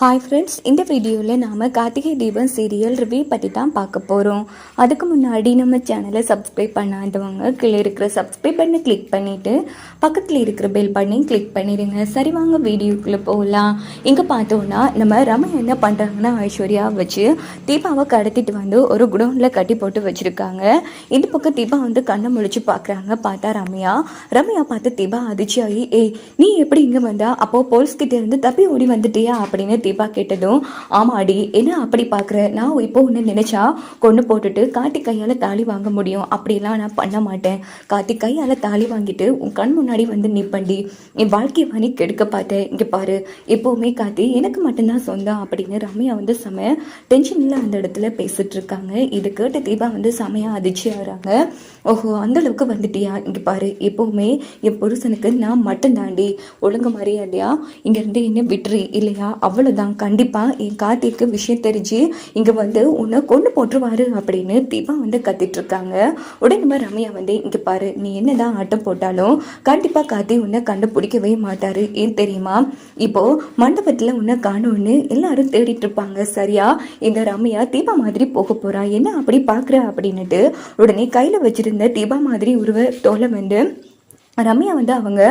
Hi friends இந்த வீடியோவில் நாம் கார்த்திகை தீபம் சீரியல் ரிவ்யூ பற்றி தான் பார்க்க போகிறோம் அதுக்கு முன்னாடி நம்ம சேனலை சப்ஸ்கிரைப் பண்ணாதவங்க கீழே இருக்கிற சப்ஸ்கிரைப் பண்ணி கிளிக் பண்ணிவிட்டு பக்கத்தில் இருக்கிற பெல் பண்ணி கிளிக் பண்ணிடுங்க. சரி வாங்க வீடியோக்குள்ளே போகலாம் இங்கே பார்த்தோன்னா நம்ம ரம என்ன பண்ணுறாங்கன்னா ஐஸ்வர்யா வச்சு தீபாவை கடத்திட்டு வந்து ஒரு குடோனில் கட்டி போட்டு வச்சுருக்காங்க. இந்த பக்கம் தீபா வந்து கண்ணை முழிச்சு பார்க்குறாங்க. பார்த்தா ரம்யா. ரம்யா பார்த்து தீபா அதிர்ச்சியாகி ஏய் நீ எப்படி இங்கே வந்தா? அப்போது போலீஸ்கிட்டேருந்து இருந்து தப்பி ஓடி வந்துட்டியா? அப்படின்னு தீபா கேட்டதும் ஆமாடி என்ன அப்படி பார்க்குற நான் இப்போ ஒன்று நினச்சா கொண்டு போட்டுட்டு காட்டி கையால் தாலி வாங்க முடியும். அப்படிலாம் நான் பண்ண மாட்டேன். காட்டி கையால் தாலி வாங்கிட்டு உன் கண் முன்னாடி வந்து நிப்பண்டி. என் வாழ்க்கையை வாங்கி கெடுக்க பார்த்தேன். இங்கே பாரு எப்போவுமே காத்தி எனக்கு மட்டும்தான் சொந்தம் அப்படின்னு ரம்யா வந்து செம டென்ஷனில் அந்த இடத்துல பேசிட்டு இருக்காங்க இதை கேட்டு தீபா வந்து செமையாக அதிர்ச்சி ஆகிறாங்க. ஓஹோ அந்தளவுக்கு வந்துட்டியா? இங்கே பாரு எப்போவுமே என் புருஷனுக்கு நான் மட்டும் தாண்டி ஒழுங்கு மரியாதையா இங்கேருந்து என்ன விட்டுரு இல்லையா? அவ்வளோ தான். கண்டிப்பாக என் கார்த்திக்கு விஷயம் தெரிஞ்சு இங்கே வந்து உன்னை கொண்டு போட்டுருவாரு அப்படின்னு தீபா வந்து கத்திட்ருக்காங்க உடனே நம்ம ரம்யா வந்து இங்கே பாரு நீ என்ன தான் ஆட்டம் போட்டாலும் கண்டிப்பாக கார்த்தி உன்னை கண்டுபிடிக்கவே மாட்டார். ஏன் தெரியுமா? இப்போது மண்டபத்தில் உன்னை காணும்னு எல்லாரும் தேடிட்டு இருப்பாங்க சரியா? இந்த ரம்யா தீபா மாதிரி போக போகிறா என்ன அப்படி பார்க்குற அப்படின்னுட்டு உடனே கையில் வச்சுருந்த தீபா மாதிரி உருவ தோலை வந்து ரம்யா வந்து அவங்க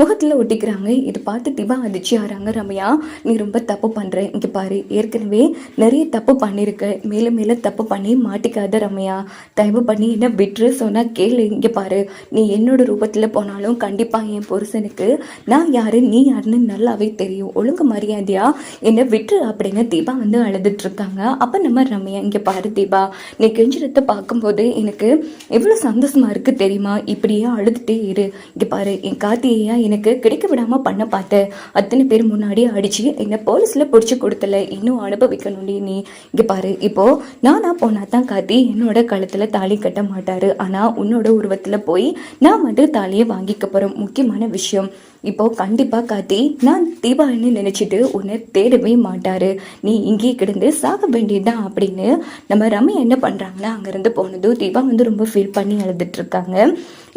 முகத்தில் ஒட்டிக்கிறாங்க. இது பார்த்து திவா அதிர்ச்சி ஆகிறாங்க ரம்யா நீ ரொம்ப தப்பு பண்ணுற இங்கே பாரு. ஏற்கனவே நிறைய தப்பு பண்ணியிருக்க மேலே மேலே தப்பு பண்ணி மாட்டிக்காத ரம்யா. தயவு பண்ணி என்ன விட்டுரு. சொன்னால் கேளு. இங்கே பாரு. நீ என்னோட ரூபத்தில் போனாலும் கண்டிப்பாக என் புருஷனுக்கு நான் யாரு? நீ யாருன்னு நல்லாவே தெரியும். ஒழுங்கு மரியாதையா என்னை விட்டுரு அப்படின்னு தீபா வந்து அழுதுட்ருக்காங்க. அப்போ நம்ம ரம்யா இங்கே பாரு தீபா நீ கெஞ்சிரத்தை பார்க்கும்போது எனக்கு எவ்வளோ சந்தோஷமா இருக்குது தெரியுமா? இப்படியே அழுதுட்டே இரு. இங்கே பாரு என் கார்த்தியையா எனக்கு கிடைக்க விடாம பண்ண பார்த்தேன் அத்தனை பேர் முன்னாடி அடித்து என்னை போலீஸில் பிடிச்சி கொடுத்தல. இன்னும் அனுபவிக்கணும்டி நீ. இங்கே பாரு இப்போது நானாக போனால் தான் கார்த்தி என்னோட கழுத்தில் தாலி கட்ட மாட்டார். ஆனால் உன்னோட உருவத்தில் போய் நான் மட்டும் தாலியை வாங்கிக்க போகிறோம் முக்கியமான விஷயம் இப்போ கண்டிப்பாக காத்தி நான் தீபாவளின்னு நினச்சிட்டு உன்னை தேடவே மாட்டார். நீ இங்கேயே கிடந்து சாக வேண்டியதுதான் அப்படின்னு நம்ம ரம்யா என்ன பண்ணுறாங்கன்னா அங்கேருந்து போனதும் தீபா வந்து ரொம்ப ஃபீல் பண்ணி அழுதுட்டு இருக்காங்க.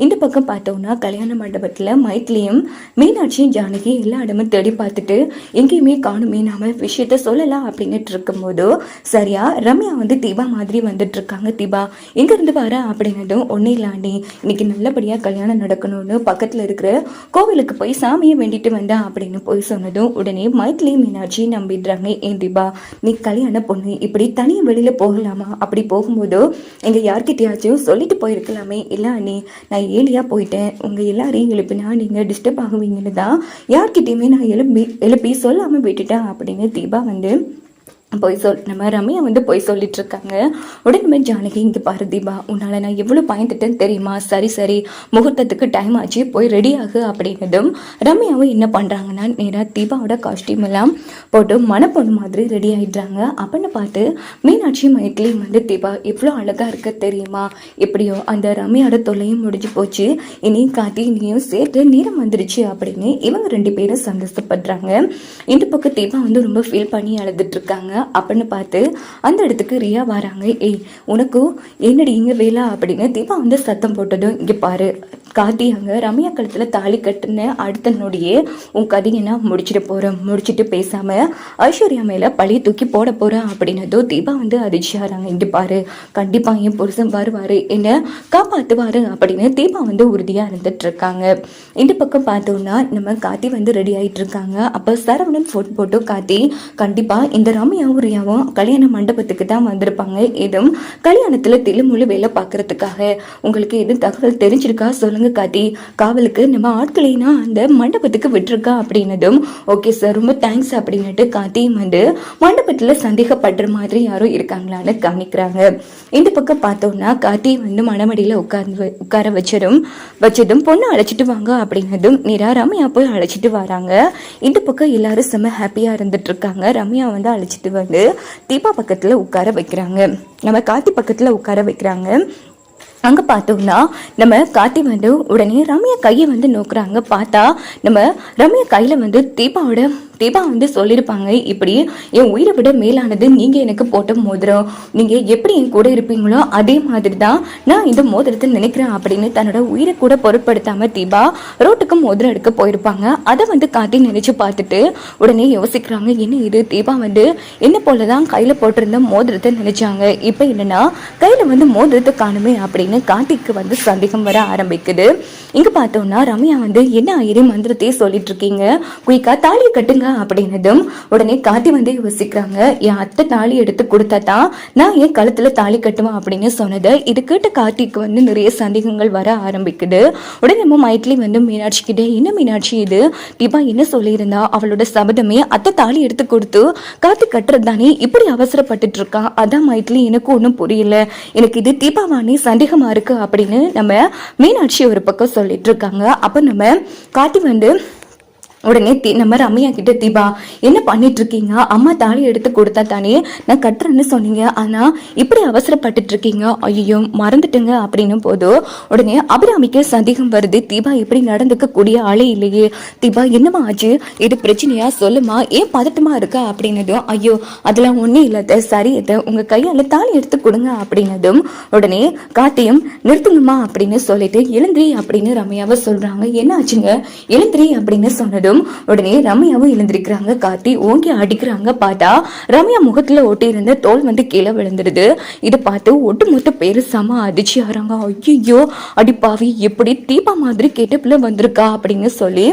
இந்த பக்கம் பார்த்தோன்னா கல்யாணம் கல்யாண மண்டபத்தில் மைத்லியும் மீனாட்சியும் ஜானகி எல்லா இடமும் தேடி பார்த்துட்டு எங்கேயுமே காணுமே நாம விஷயத்த சொல்லலாம் அப்படின்னுட்டு இருக்கும்போது சரியா ரம்யா வந்து தீபா மாதிரி வந்துட்டு இருக்காங்க. தீபா எங்கேருந்து வர அப்படின்னதும் ஒன்றும் இல்லாண்டி இன்னைக்கு நல்லபடியாக கல்யாணம் நடக்கணும்னு பக்கத்தில் இருக்கிற கோவிலுக்கு போய் சாமியை வேண்டிட்டு வந்தா அப்படின்னு போய் சொன்னதும் உடனே மைத்லி மீனாட்சி நம்பிடுறாங்க. ஏன் தீபா நீ கல்யாண பொண்ணு இப்படி தனியாக வெளியில் போகலாமா? அப்படி போகும்போது எங்கள் யார்கிட்டயாச்சும் சொல்லிட்டு போயிருக்கலாமே. இல்லை அண்ணி நான் ஏழியாக போயிட்டேன். உங்கள் எல்லாரையும் எழுப்பினா நீங்கள் டிஸ்டர்ப் ஆகுவீங்கன்னு தான் யார்கிட்டையுமே நான் எழுப்பி எழுப்பி சொல்லாமல் விட்டுட்டேன் அப்படின்னு தீபா வந்து பொய் சொல் நம்ம ரம்யா வந்து பொய் சொல்லிட்டு இருக்காங்க உடனே ஜானகி இங்கே பாரு தீபா உன்னால் நான் எவ்வளோ பயந்துட்டேன்னு தெரியுமா? சரி சரி முகூர்த்தத்துக்கு டைம் ஆச்சு போய் ரெடி ஆகு அப்படின்னதும் ரம்யாவும் என்ன பண்ணுறாங்கன்னா நேராக தீபாவோட காஸ்டியூம் எல்லாம் போட்டு மனப்பொண்ணு மாதிரி ரெடி ஆகிடுறாங்க அப்படின்னு பார்த்து மீனாட்சி மைத்திலையும் வந்து தீபா எவ்வளோ அழகாக இருக்க தெரியுமா? எப்படியோ அந்த ரம்யாவோட தொல்லையும் முடிஞ்சு போச்சு. இனி காத்தி இனியும் சேர்த்து நேரம் வந்துருச்சு அப்படின்னு இவங்க ரெண்டு பேரும் சந்தோஷப்படுறாங்க. இந்த பக்கம் தீபா வந்து ரொம்ப ஃபீல் பண்ணி அழுதுட்டு இருக்காங்க. அப்படின்னு பார்த்து அந்த இடத்துக்கு ரியா வராங்க. ஏய் உனக்கும் என்னடி இங்கே வேலா? அப்படின்னு தீபா வந்து சத்தம் போட்டதும் இங்கே பாரு. காட்டியாங்க. அங்கே ரம்யா கழுத்தில் தாலி கட்டுன அடுத்த நொடியே உன் கதையை நான் முடிச்சிட்டு போகிறேன் முடிச்சிட்டு பேசாமல் ஐஸ்வர்யா மேலே பழைய தூக்கி போட போகிறேன் அப்படின்னதோ தீபா வந்து அதிர்ச்சியாகிறாங்க இங்கே பாரு கண்டிப்பாக என் புருஷன் வருவார் என்ன காப்பாற்றுவார் அப்படின்னு தீபா வந்து உறுதியாக இருந்துட்டுருக்காங்க. இந்த பக்கம் பார்த்தோம்னா நம்ம காத்தி வந்து ரெடி ஆகிட்டு இருக்காங்க அப்போ சரவணன் ஃபோன் போட்டு காத்தி கண்டிப்பாக இந்த ரம்யாவும் ரியாவும் கல்யாண மண்டபத்துக்கு தான் வந்திருப்பாங்க. எதுவும் கல்யாணத்தில் தில்லுமுள்ளு வேலை பார்க்கறதுக்காக. உங்களுக்கு எதுவும் தகவல் தெரிஞ்சிருக்கா சொல்லுங்க கார்த்தி காவலுக்கு நம்ம ஆட்களைனா அந்த மண்டபத்துக்கு விட்டுருக்கா அப்படின்னதும் ஓகே சார் ரொம்ப தேங்க்ஸ் அப்படின்னுட்டு காத்தியும் வந்து மண்டபத்தில் சந்தேகப்படுற மாதிரி யாரும் இருக்காங்களான்னு காமிக்கிறாங்க இந்த பக்கம் பார்த்தோம்னா காத்தி வந்து மணமடியில் உட்கார்ந்து உட்கார வச்சதும் வச்சதும் பொண்ணு அழைச்சிட்டு வாங்க அப்படின்னதும் நேரா ரம்யா போய் அழைச்சிட்டு வராங்க. இந்த பக்கம் எல்லாரும் செம்ம ஹாப்பியாக இருந்துட்டு இருக்காங்க ரம்யா வந்து அழைச்சிட்டு வந்து தீபா பக்கத்தில் உட்கார வைக்கிறாங்க. நம்ம காத்தி பக்கத்தில் உட்கார வைக்கிறாங்க. அங்கே பார்த்தோம்னா நம்ம கார்த்தி வந்து உடனே ரம்யா கையை வந்து நோக்குறாங்க. பார்த்தா நம்ம ரம்யா கையில் வந்து தீபாவோட தீபா வந்து சொல்லியிருப்பாங்க இப்படி என் உயிரை விட மேலானது நீங்க எனக்கு போட்ட மோதிரம். நீங்க எப்படி என் கூட இருப்பீங்களோ அதே மாதிரி தான் நான் இந்த மோதிரத்தை நினைக்கிறேன் அப்படின்னு தன்னோட உயிரை கூட பொருட்படுத்தாம தீபா ரோட்டுக்கு மோதிரம் எடுக்க போயிருப்பாங்க. அதை வந்து காட்டி நினைச்சு பார்த்துட்டு உடனே யோசிக்கிறாங்க என்ன இது? தீபா வந்து என்ன போல தான் கையில போட்டிருந்த மோதிரத்தை நினைச்சாங்க. இப்போ என்னன்னா கையில் வந்து மோதிரத்தை காணுமே அப்படின்னு கார்த்திக்கு வந்து சந்தேகம் வர ஆரம்பிக்குது. இங்கே பார்த்தோம்னா ரம்யா வந்து என்ன ஆயிரம் மந்திரத்தையே சொல்லிட்டு இருக்கீங்க. குயிக்கா தாலியை கட்டுங்க. அப்படின்னதும் உடனே காத்தி வந்து யோசிக்கிறாங்க என் அத்தை தாலி எடுத்து கொடுத்தா தான் நான் என் கழுத்துல தாலி கட்டுவேன் அப்படின்னு சொன்னது. இது கேட்ட கார்த்திக்கு வந்து நிறைய சந்தேகங்கள் வர ஆரம்பிக்குது. உடனே நம்ம மைட்லி வந்து மீனாட்சி கிட்டே என்ன மீனாட்சி இது? தீபா என்ன சொல்லியிருந்தா? அவளோட சபதமே அத்தை தாலி எடுத்து கொடுத்து கார்த்திக் கட்டுறது தானே? இப்படி அவசரப்பட்டுட்டு இருக்கா? அதான் மைட்லி எனக்கு ஒன்றும் புரியல. எனக்கு இது தீபாவானே சந்தேகமா இருக்கு அப்படின்னு நம்ம மீனாட்சி ஒரு பக்கம் சொல்லிட்டு இருக்காங்க. அப்போ நம்ம கார்த்தி வந்து உடனே தி நம்ம ரம்யா கிட்ட தீபா என்ன பண்ணிட்டு இருக்கீங்க அம்மா தாலி எடுத்து கொடுத்தா தானே நான் கட்டுறேன்னு சொன்னீங்க. ஆனா இப்படி அவசரப்பட்டுட்டு இருக்கீங்க ஐயோ மறந்துட்டுங்க. அப்படின்னு போது உடனே அபிராமிக்கு சந்தேகம் வருது. தீபா இப்படி நடந்துக்க கூடிய ஆளே இல்லையே. தீபா என்னமா ஆச்சு? இது பிரச்சனையா? சொல்லுமா. ஏன் பதட்டமா இருக்கா? அப்படின்னதும் ஐயோ அதெல்லாம் ஒன்றும் இல்லாத சரி இதை உங்க கையால தாலி எடுத்து கொடுங்க. அப்படின்னதும் உடனே காத்தையும் நிறுத்துங்கம்மா. அப்படின்னு சொல்லிட்டு எழுந்திரி. அப்படின்னு ரம்யாவை சொல்றாங்க. என்ன ஆச்சுங்க? எழுந்திரி. அப்படின்னு சொன்னதும் உடனே ரம்யாவும் எழுந்திருக்கிறாங்க. கார்த்தி ஓங்கி அடிக்கிறாங்க. பார்த்தா ரம்யா முகத்துல ஒட்டி இருந்த தோல் வந்து கீழே விழுந்துருது இதை பார்த்து ஒட்டுமொத்த பேரு செம அதிர்ச்சி ஆறாங்க ஐயோ அடிப்பாவி எப்படி தீபா மாதிரி கேட்டப்புல வந்திருக்கா அப்படின்னு சொல்லி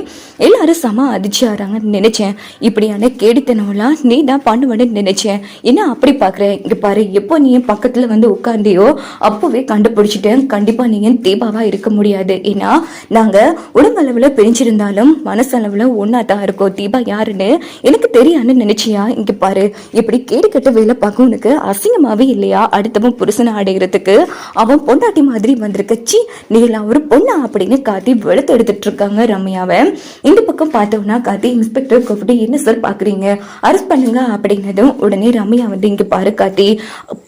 எல்லாரும் செம அதிர்ச்சி ஆறாங்கன்னு நினைச்சேன். இப்படியான கேடித்தனம்லாம் நீ தான் பண்ணுவேன்னு நினைச்சேன். என்ன அப்படி பாக்குற? இங்க பாரு எப்போ நீ பக்கத்துல வந்து உட்கார்ந்தியோ அப்போவே கண்டுபிடிச்சிட்டேன். கண்டிப்பா நீங்க தீபாவா இருக்க முடியாது. ஏன்னா நாங்க உடம்பளவுல பிரிஞ்சிருந்தாலும் மனசளவுல ஒன்னா தான் இருக்கோம் தீபா யாருன்னு எனக்கு தெரியான்னு நினைச்சியா? இங்க பாரு இப்படி கேடு கட்ட வேலை பார்க்க உனக்கு அசிங்கமாவே இல்லையா? அடுத்தவன் புருஷனை அடைகிறதுக்கு அவன் பொண்டாட்டி மாதிரி வந்திருக்க. சி நீ எல்லாம் ஒரு பொண்ணா அப்படின்னு காத்தி வெளுத்து எடுத்துட்டு இருக்காங்க ரம்யாவை. இந்த பக்கம் பார்த்தோம்னா காத்தி இன்ஸ்பெக்டர் கூப்பிட்டு என்ன சார் பார்க்குறீங்க அரெஸ்ட் பண்ணுங்க அப்படின்னதும் உடனே ரம்யா வந்து இங்க பாரு காத்தி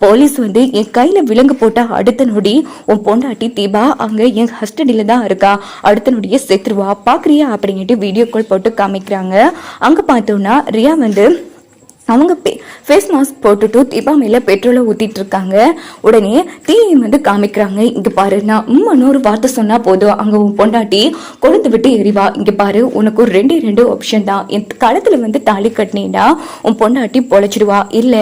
போலீஸ் வந்து என் கையில விலங்கு போட்டா அடுத்த நொடி உன் பொண்டாட்டி தீபா அங்க என் ஹஸ்டடியில் தான் இருக்கா. அடுத்த நொடியே செத்துருவா. பார்க்குறியா அப்படின்ட்டு வீடியோ கால் போட்டு காமிக்கிறாங்க. அங்க பார்த்தோன்னா ரியா வந்து அவங்க ஃபேஸ் மாஸ்க் போட்டுட்டு தீபா மேல பெட்ரோலை ஊத்திட்டு இருக்காங்க. உடனே தீயை வந்து காமிக்கிறாங்க. இங்க பாரு நான் இன்னொரு ஒரு வார்த்தை சொன்னா போதும். அங்க உன் பொண்டாட்டி கொழுந்து விட்டு எரிவா இங்க பாரு உனக்கு ஒரு ரெண்டே ரெண்டு ஆப்ஷன் தான். என் கழுத்துல வந்து தாலி கட்டினீன்னா உன் பொண்டாட்டி பொழைச்சிடுவா. இல்ல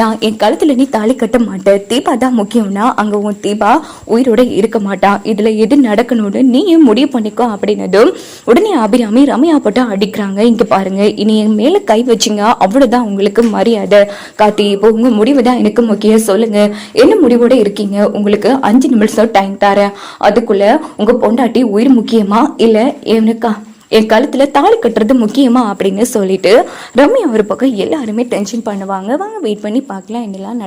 நான் என் கழுத்துல நீ தாலி கட்ட மாட்டேன். தீபா தான் முக்கியம்னா அங்க உன் தீபா உயிரோட இருக்க மாட்டான் இதுல எது நடக்கணும்னு நீயும் முடிவு பண்ணிக்கோ அப்படின்னதும் உடனே அபிராமி ரம்யா போட்டு அடிக்கிறாங்க. இங்க பாருங்க இனி என் மேல கை வச்சிங்க. அவ்வளவுதான் உங்களுக்கு மரியாதை காத்தி இப்போ உங்க முடிவு தான் எனக்கு முக்கியம். சொல்லுங்க. என்ன முடிவோட இருக்கீங்க? உங்களுக்கு அஞ்சு நிமிஷம் டைம் தரேன். அதுக்குள்ள உங்க பொண்டாட்டி உயிர் முக்கியமா? இல்ல எனக்கா? என் கழுத்துல தாலி கட்டுறது முக்கியமா? அப்படின்னு சொல்லிட்டு ரம்யா ஒரு பக்கம் எல்லாருமே டென்ஷன் பண்ணுவாங்க. வாங்க வெயிட் பண்ணி பார்க்கலாம். என்னெல்லாம்